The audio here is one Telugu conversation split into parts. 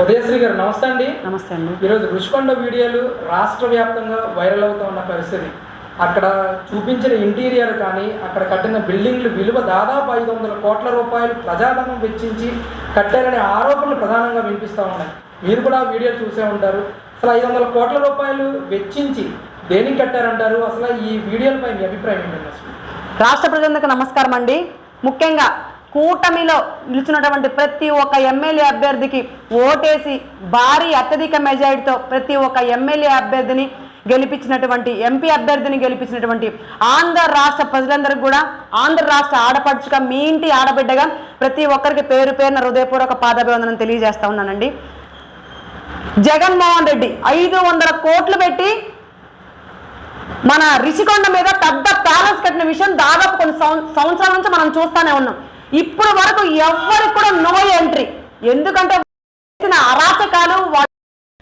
ఉదయశ్రీ గారు నమస్తే అండి. నమస్తే అండి. ఈరోజు రుషికొండ వీడియోలు రాష్ట్ర వ్యాప్తంగా వైరల్ అవుతూ ఉన్న పరిస్థితి. అక్కడ చూపించిన ఇంటీరియర్ కానీ అక్కడ కట్టిన బిల్డింగ్లు విలువ దాదాపు ఐదు వందల కోట్ల రూపాయలు ప్రజాధనం వెచ్చించి కట్టారనే ఆరోపణలు ప్రధానంగా వినిపిస్తూ ఉన్నాయి. మీరు కూడా వీడియో చూసే ఉంటారు. అసలు ఐదు వందల కోట్ల రూపాయలు వెచ్చించి దేనికి కట్టారంటారు? అసలు ఈ వీడియోలపై మీ అభిప్రాయం ఏంటండి అసలు రాష్ట్ర ప్రజలకు నమస్కారం అండి. ముఖ్యంగా కూటమిలో నిలిచినటువంటి ప్రతి ఒక్క ఎమ్మెల్యే అభ్యర్థికి ఓటేసి భారీ అత్యధిక మెజారిటీతో ప్రతి ఒక్క ఎమ్మెల్యే అభ్యర్థిని గెలిపించినటువంటి ఎంపీ అభ్యర్థిని గెలిపించినటువంటి ఆంధ్ర రాష్ట్ర ప్రజలందరికీ కూడా ఆంధ్ర రాష్ట్ర ఆడపడుచుగా మీ ఇంటి ఆడబిడ్డగా ప్రతి ఒక్కరికి పేరు పేరున హృదయపూర్వక పాదాభివందనం తెలియజేస్తా ఉన్నానండి. జగన్మోహన్ రెడ్డి ఐదు వందల కోట్లు పెట్టి మన రిషికొండ మీద పెద్ద ప్యాలెస్ కట్టిన విషయం దాదాపు కొన్ని సంవత్సరాల నుంచి మనం చూస్తూనే ఉన్నాం. ఇప్పుడు వరకు ఎవరికి కూడా నో ఎంట్రీ. ఎందుకంటే చేసిన అరాచకాలు వా-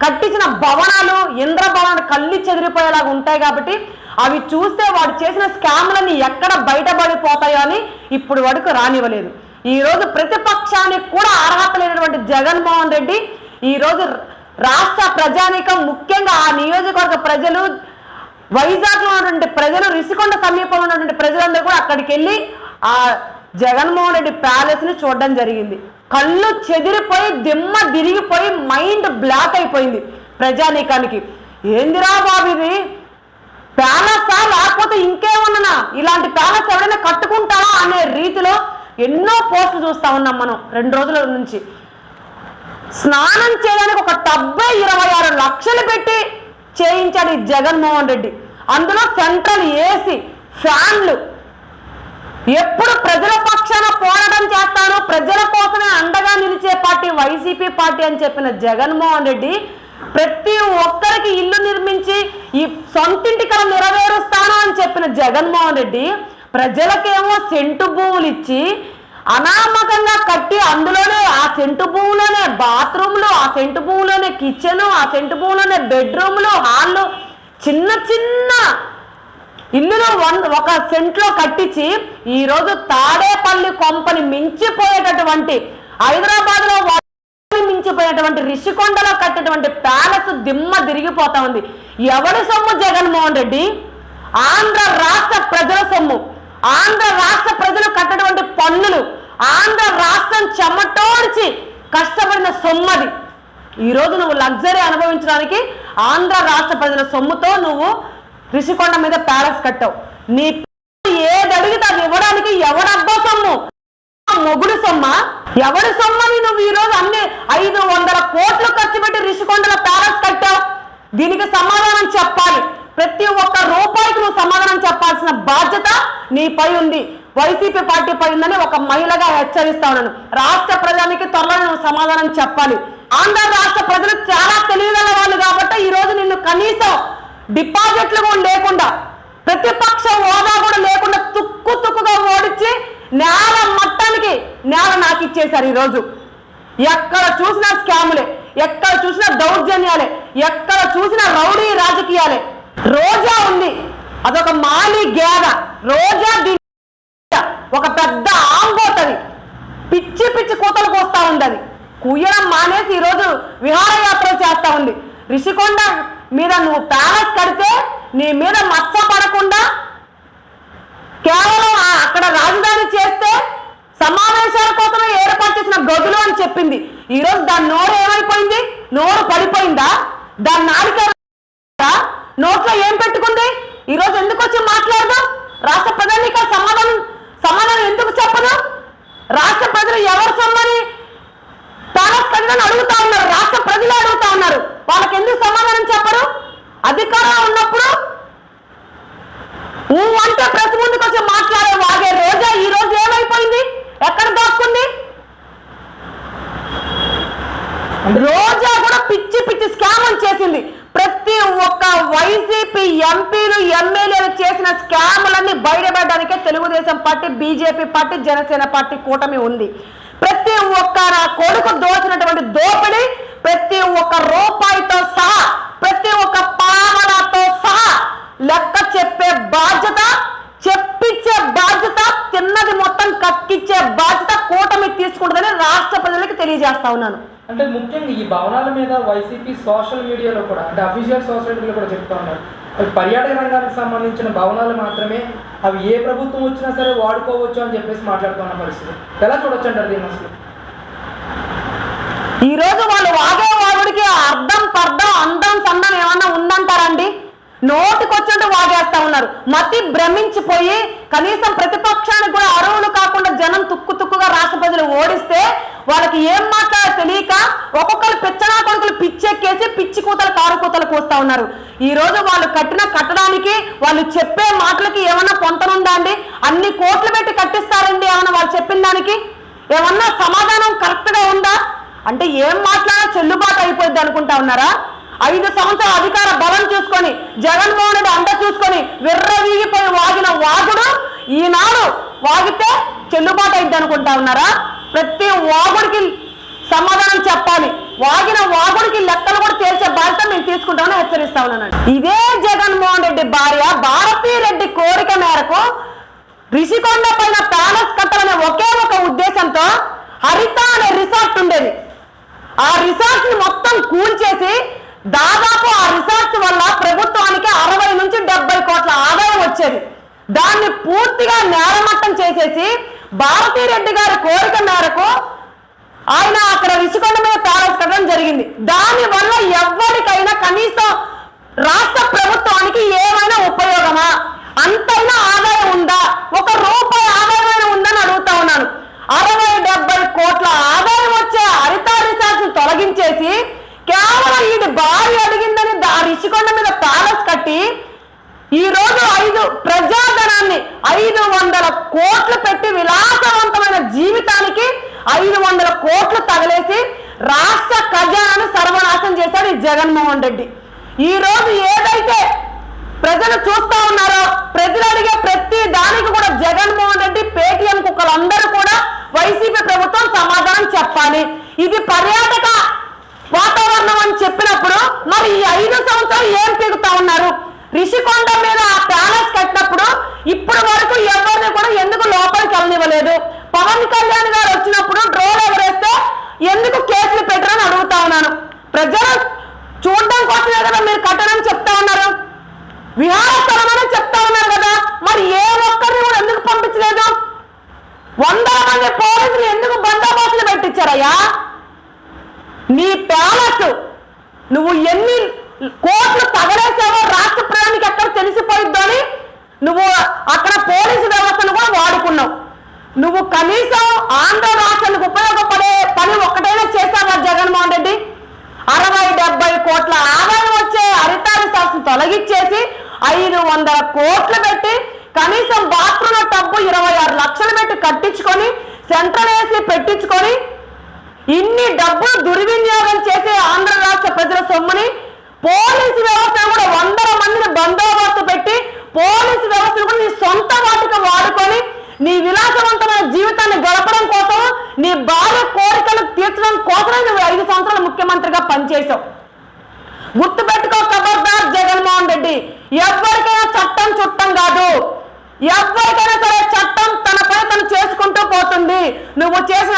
కట్టించిన భవనాలు ఇంద్ర భవనాలు కళ్ళి చెదిరిపోయేలాగా ఉంటాయి కాబట్టి అవి చూస్తే వాడు చేసిన స్కామ్లన్నీ ఎక్కడ బయటపడిపోతాయో అని ఇప్పుడు వరకు రానివ్వలేదు. ఈ రోజు ప్రతిపక్షానికి కూడా అర్హత లేనటువంటి జగన్మోహన్ రెడ్డి ఈరోజు రాష్ట్ర ప్రజానీకం ముఖ్యంగా ఆ నియోజకవర్గ ప్రజలు వైజాగ్లో ఉన్నటువంటి ప్రజలు రిషికొండ సమీపంలో ఉన్నటువంటి ప్రజలందరూ కూడా అక్కడికి వెళ్ళి ఆ జగన్మోహన్ రెడ్డి ప్యాలెస్ని చూడడం జరిగింది. కళ్ళు చెదిరిపోయి దిమ్మ తిరిగిపోయి మైండ్ బ్లాక్ అయిపోయింది ప్రజానీకానికి. ఏందిరా బాబు ఇది? ప్యాలెసా లేకపోతే ఇంకేమన్నా ఇలాంటి ప్యాలెస్ ఎవరైనా కట్టుకుంటారా అనే రీతిలో ఎన్నో పోస్టులు చూస్తా ఉన్నాం మనం రెండు రోజుల నుంచి. స్నానం చేయడానికి ఒక డెబ్బై ఇరవై ఆరు లక్షలు పెట్టి చేయించాడు ఈ జగన్మోహన్ రెడ్డి. అందులో సెంట్రల్ ఏసీ ఫ్యాన్లు ఎప్పుడు ప్రజల పక్షాన పోరాటం చేస్తాను ప్రజల కోసమే అండగా నిలిచే పార్టీ వైసీపీ పార్టీ అని చెప్పిన జగన్మోహన్ రెడ్డి ప్రతి ఒక్కరికి ఇల్లు నిర్మించి ఈ సొంతింటి కళ నెరవేరుస్తాను అని చెప్పిన జగన్మోహన్ రెడ్డి ప్రజలకేమో సెంటు భూములు ఇచ్చి అనామకంగా కట్టి అందులోనే ఆ సెంటు భూమిలోనే బాత్రూమ్లు ఆ సెంటు భూమిలోనే కిచెన్ ఆ సెంటు భూమిలోనే బెడ్రూమ్లు హాళ్ళు చిన్న చిన్న ఇల్లులు వన్ ఒక సెంట్లో కట్టించి ఈరోజు తాడేపల్లి కొంపని మించిపోయేటటువంటి హైదరాబాద్లో మించిపోయేటువంటి రిషికొండలో కట్టేటువంటి ప్యాలెస్ దిమ్మ తిరిగిపోతా ఉంది. ఎవరి సొమ్ము జగన్మోహన్ రెడ్డి? ఆంధ్ర రాష్ట్ర ప్రజల సొమ్ము. ఆంధ్ర రాష్ట్ర ప్రజలు కట్టటువంటి పన్నులు. ఆంధ్ర రాష్ట్రం చెమటోడ్చి కష్టపడిన సొమ్మది ఈరోజు నువ్వు లగ్జరీ అనుభవించడానికి ఆంధ్ర రాష్ట్ర ప్రజల సొమ్ముతో నువ్వు రిషికొండ మీద ప్యాలెస్ కట్టావు. నీ ఏది అడిగితే అది ఇవ్వడానికి ఎవడబ్బా సొమ్ము? మొగుడు సొమ్మ? ఎవడి సొమ్మని నువ్వు ఈ రోజు అన్ని ఐదు వందల కోట్లు ఖర్చు పెట్టి రిషికొండల ప్యాలెస్ కట్టావు? దీనికి సమాధానం చెప్పాలి. ప్రతి ఒక్క రూపాయికి నువ్వు సమాధానం చెప్పాల్సిన బాధ్యత నీపై ఉంది. వైసీపీ పార్టీ పై ఉందని ఒక మహిళగా హెచ్చరిస్తా ఉన్నాను. రాష్ట్ర ప్రజానికి త్వరలో నువ్వు సమాధానం చెప్పాలి. ఆంధ్ర రాష్ట్ర ప్రజలు చాలా తెలివిగల వాళ్ళు కాబట్టి ఈ రోజు నిన్ను కనీసం డిపాజిట్లు కూడా లేకుండా ప్రతిపక్ష హోదా కూడా లేకుండా తుక్కు తుక్కుగా ఓడించి నేల మట్టానికి నేల నాకు ఇచ్చేశారు ఈరోజు. ఎక్కడ చూసినా స్కాములే ఎక్కడ చూసినా దౌర్జన్యాలే ఎక్కడ చూసినా రౌడీ రాజకీయాలే. రోజా ఉంది అదొక మాలి గేద రోజా ఒక పెద్ద ఆంగోతది పిచ్చి పిచ్చి కూతలు కోస్తా ఉంది అది కుయ్యడం మానేసి ఈరోజు విహారయాత్ర చేస్తా ఉంది. రిషికొండ మీద నువ్వు ప్యాలెస్ కడితే నీ మీద మచ్చ పడకుండా కేవలం అక్కడ రాజధాని చేస్తే సమావేశాల కోసం ఏర్పాటు చేసిన గదులు అని చెప్పింది. ఈరోజు దాని నోరు ఏమైపోయింది? నోరు పడిపోయిందా? దాని నాలుక నోట్లో ఏం పెట్టుకుంది? ఈరోజు ఎందుకు వచ్చి మాట్లాడదాం? రాష్ట్ర ప్రజలకి ఆ సమాధానం సమాధానం ఎందుకు చెప్పదు రాష్ట్ర ప్రజలు ఎవరు సమ్మని ప్యాలెస్ ప్రజలను అడుగుతా ఉన్నారు. రాష్ట్ర ప్రజలు అడుగుతా ఉన్నారు. వాళ్ళకి ఎందుకు సమాధానం చెప్పరు? అధికారం ఉన్నప్పుడు నువ్వు అంటే ప్రెస్ ముందుకు వచ్చి మాట్లాడే వాగే రోజా ఈ రోజు ఏమైపోయింది? ఎక్కడ దాక్కుంది? రోజా కూడా పిచ్చి పిచ్చి స్కామ్ చేసింది. ప్రతి ఒక్క వైసీపీ ఎంపీలు ఎమ్మెల్యేలు చేసిన స్కాములన్నీ బయటపడడానికే Telugu Desam party BJP party Janasena party కూటమి ఉంది. ప్రతి ఒక్క నా కొడుకు దోచినటువంటి దోపిడీ ప్రతి ఒక్క రూపాయితో సహా ప్రతి ఒక్క పావలతో సహా లెక్క చెప్పే బాధ్యత చెప్పించే బాధ్యత తిన్నది మొత్తం కక్కిచ్చే బాధ్యత కూటమి తీసుకుంటుందని రాష్ట్ర ప్రజలకు తెలియ తెలియజేస్తా ఉన్నాను. అంటే ముఖ్యంగా ఈ భవనాల మీద వైసీపీ సోషల్ మీడియాలో కూడా అంటే అఫీషియల్ సోషల్ మీడియాలో కూడా చెప్తా ఉన్నారు. పర్యాటక రంగానికి సంబంధించిన భవనాలు మాత్రమే అవి ఏ ప్రభుత్వం వచ్చినా సరే వాడుకోవచ్చు అని చెప్పేసి మాట్లాడుతున్న పరిస్థితి. ఎలా చూడొచ్చు అంటారు దీన్ని అసలు? ఈ రోజు వాళ్ళు వాగే వాగుడికి అర్థం పర్థం అందం సందం ఏమన్నా ఉందంటారండి? నోటికొచ్చినట్టు వాగేస్తా ఉన్నారు. మతి భ్రమించిపోయి కనీసం ప్రతిపక్షానికి కూడా అరువులు కాకుండా జనం తుక్కు తుక్కుగా రాష్ట్ర ప్రజలు ఓడిస్తే వాళ్ళకి ఏం మాట్లాడాలో తెలియక ఒక్కొక్కరు పిచ్చనా కొడుకులు పిచ్చెక్కేసి పిచ్చి కూతలు కారు కూతలు కూస్తా ఉన్నారు. ఈ రోజు వాళ్ళు కట్టిన కట్టడానికి వాళ్ళు చెప్పే మాటలకి ఏమన్నా పొంతనుందా అండి? అన్ని కోట్లు పెట్టి కట్టిస్తారండి ఏమన్నా వాళ్ళు చెప్పిన దానికి? ఏమన్నా సమాధానం కరెక్ట్గా ఉందా? అంటే ఏం మాట్లాడినా చెల్లుబాటు అయిపోయింది అనుకుంటా ఉన్నారా? ఐదు సంవత్సరాల అధికార బలం చూసుకొని జగన్మోహన్ రెడ్డి అండ చూసుకొని విర్రవీగిపోయి వాగిన వాగుడు ఈనాడు వాగితే చెల్లుబాటు అయింది అనుకుంటా ఉన్నారా? ప్రతి వాగుడికి సమాధానం చెప్పాలి. వాగిన వాగుడికి లెక్కలు కూడా తేల్చే బాధ్యత మేము తీసుకుంటామని హెచ్చరిస్తా ఉన్నాను. ఇదే జగన్మోహన్ రెడ్డి భార్య భారతీ రెడ్డి కోరిక మేరకు రిషికొండ పైన ప్యాలెస్ కట్టాలనే ఒకే ఒక ఉద్దేశంతో హరిత అనే రిసార్ట్ ఉండేది. ఆ రిసార్ట్ని మొత్తం కూల్చేసి దాదాపు ఆ రిసార్ట్ వల్ల ప్రభుత్వానికి అరవై నుంచి డెబ్బై కోట్ల ఆదాయం వచ్చేది. దాన్ని పూర్తిగా నేలమట్టం చేసేసి భారతీరెడ్డి గారి కోరిక మేరకు ఆయన అక్కడ రిషికొండ మీద ప్యాలెస్ కట్టడం జరిగింది. దాని వల్ల ఎవరికైనా కనీసం రాష్ట్ర ప్రభుత్వానికి ఏమైనా ఉపయోగమా? అంతైనా ఆదాయం ఉందా? ఒక రూపాయి ఆదాయమైనా ఉందని అడుగుతా ఉన్నాను. అరవై డెబ్బై కోట్ల ఆదాయం వచ్చే హరిత రిసార్ట్స్ తొలగించేసి కేవలం ఇది భార్య అడిగిందని దా- రిషికొండ మీద ప్యాలెస్ కట్టి ఈ రోజు ఐదు ప్రజాధనాన్ని ఐదు వందల కోట్లు పెట్టి విలాసవంతమైన జీవితానికి ఐదు వందల కోట్లు తగలేసి రాష్ట్ర ఖజానాను సర్వనాశం చేశాడు ఈ జగన్మోహన్ రెడ్డి. ఈ రోజు ఏదైతే ప్రజలు చూస్తా ఉన్నారో ప్రజలు అడిగే ప్రతి దానికి కూడా జగన్మోహన్ రెడ్డి పేటీఎం కుక్కలందరూ కూడా వైసీపీ ప్రభుత్వం సమాధానం చెప్పాలి. ఇది పర్యాటక వాతావరణం అని చెప్పినప్పుడు మరి ఈ ఐదు సంవత్సరాలు ఏం పీకుతా ఉన్నారు? రిషికొండ మీద ఆ ప్యాలెస్ కట్టినప్పుడు ఇప్పటి వరకు ఎవరిని కూడా ఎందుకు లోపలికి వెళ్ళనివ్వలేదు? పవన్ కళ్యాణ్ గారు వచ్చినప్పుడు డ్రోన్ ఎగరేస్తే ఎందుకు కేసులు పెట్టరని అడుగుతా ఉన్నాను. ప్రజలు చూడడం కోసమే కదా మీరు కట్టడం చెప్తా ఉన్నారు. విహారస్థలమని చెప్తా ఉన్నారు కదా. మరి ఏ ఒక్కరిని కూడా ఎందుకు పంపించలేదు? వందల మంది పోలీసులు ఎందుకు బందోబస్తులు పెట్టించారయ్యా? నీ ప్యాలెస్ నువ్వు ఎన్ని కోట్లు తగలేసావో రాష్ట్ర ప్రజానికి ఎక్కడ తెలిసిపోయిద్దో అని నువ్వు అక్కడ పోలీసు వ్యవస్థను కూడా వాడుకున్నావు. నువ్వు కనీసం ఆంధ్ర రాష్ట్రానికి ఉపయోగపడే పని ఒక్కటైనా చేశావా జగన్మోహన్ రెడ్డి? అరవై డెబ్బై కోట్ల ఆదాయం వచ్చే హరితారి శాస్త్రం తొలగించేసి ఐదు వందల కోట్లు పెట్టి కనీసం బాత్రూమ్ టబ్బు ఇరవై ఆరు లక్షలు పెట్టి కట్టించుకొని సెంట్రల్ ఏసీ పెట్టించుకొని ఇన్ని డబ్బులు దుర్వినియోగం చేసే ఆంధ్ర రాష్ట్ర ప్రజల సొమ్ముని పోలీసు వ్యవస్థ కూడా వందల మందిని బందోబస్తు పెట్టి పోలీసు వ్యవస్థను కూడా నీ సొంత వాటికి వాడుకొని నీ విలాసవంతమైన జీవితాన్ని గడపడం కోసం నీ భార్య కోరికలు తీర్చడం కోసమే నువ్వు ఐదు సంవత్సరాలు ముఖ్యమంత్రిగా పనిచేశావు. గుర్తుపెట్టుకో ఖబర్దార్ జగన్మోహన్ రెడ్డి ఎవరికైనా చట్టం చుట్టం కాదు. ఎవరికైనా సరే చట్టం తన పని తను చేసుకుంటూ పోతుంది. నువ్వు చేసిన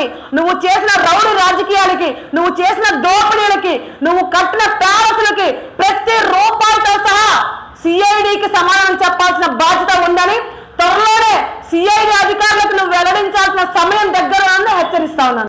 అరాచకాలకి నువ్వు చేసిన రౌడీ రాజకీయాలకి నువ్వు చేసిన దోపిడీలకి నువ్వు కట్టిన ప్యాలెస్లకి ప్రతి రూపాయితో సహా సిఐడికి సమాధానం చెప్పాల్సిన బాధ్యత ఉందని త్వరలోనే సిఐడి అధికారులకు నువ్వు వెల్లడించాల్సిన సమయం దగ్గర హెచ్చరిస్తా ఉన్నాను.